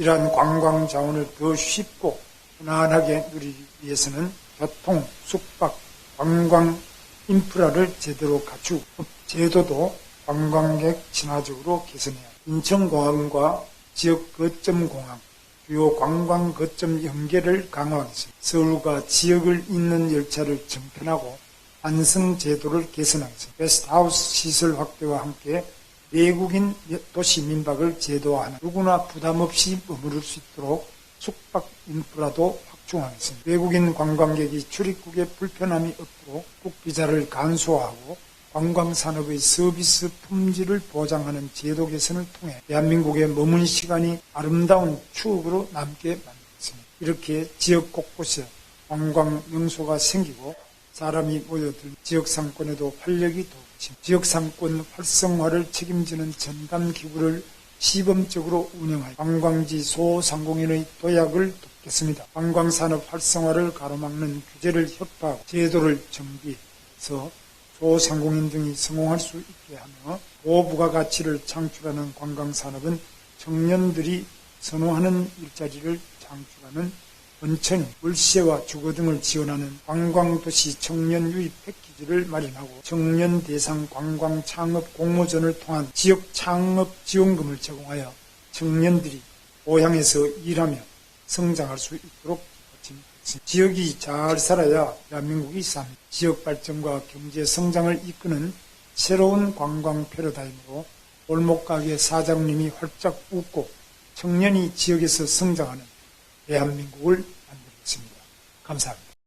이러한 관광 자원을 더 쉽고 편안하게 누리기 위해서는 교통, 숙박, 관광 인프라를 제대로 갖추고 제도도 관광객 친화적으로 개선해야 합니다. 인천공항과 지역 거점 공항, 주요 관광 거점 연계를 강화하겠습니다. 서울과 지역을 잇는 열차를 정편하고 안성 제도를 개선하겠습니다. 게스트하우스 시설 확대와 함께 외국인 도시 민박을 제도화하는 누구나 부담 없이 머무를 수 있도록 숙박 인프라도 확충하겠습니다. 외국인 관광객이 출입국에 불편함이 없도록 국비자를 간소화하고 관광산업의 서비스 품질을 보장하는 제도 개선을 통해 대한민국의 머문 시간이 아름다운 추억으로 남게 만들겠습니다. 이렇게 지역 곳곳에 관광 명소가 생기고 사람이 모여들 지역 상권에도 활력이 돋습니다. 지역 상권 활성화를 책임지는 전담 기구를 시범적으로 운영하여 관광지 소상공인의 도약을 돕겠습니다. 관광산업 활성화를 가로막는 규제를 협파하고 제도를 정비해서 소상공인 등이 성공할 수 있게 하며 고부가 가치를 창출하는 관광산업은 청년들이 선호하는 일자리를 창출하는 원천, 월세와 주거 등을 지원하는 관광도시 청년 유입 패키지를 마련하고 청년 대상 관광 창업 공모전을 통한 지역 창업 지원금을 제공하여 청년들이 고향에서 일하며 성장할 수 있도록 거칩니다. 지역이 잘 살아야 대한민국이 삽니다. 지역 발전과 경제 성장을 이끄는 새로운 관광 패러다임으로 골목가게 사장님이 활짝 웃고 청년이 지역에서 성장하는 대한민국을 만들겠습니다. 감사합니다.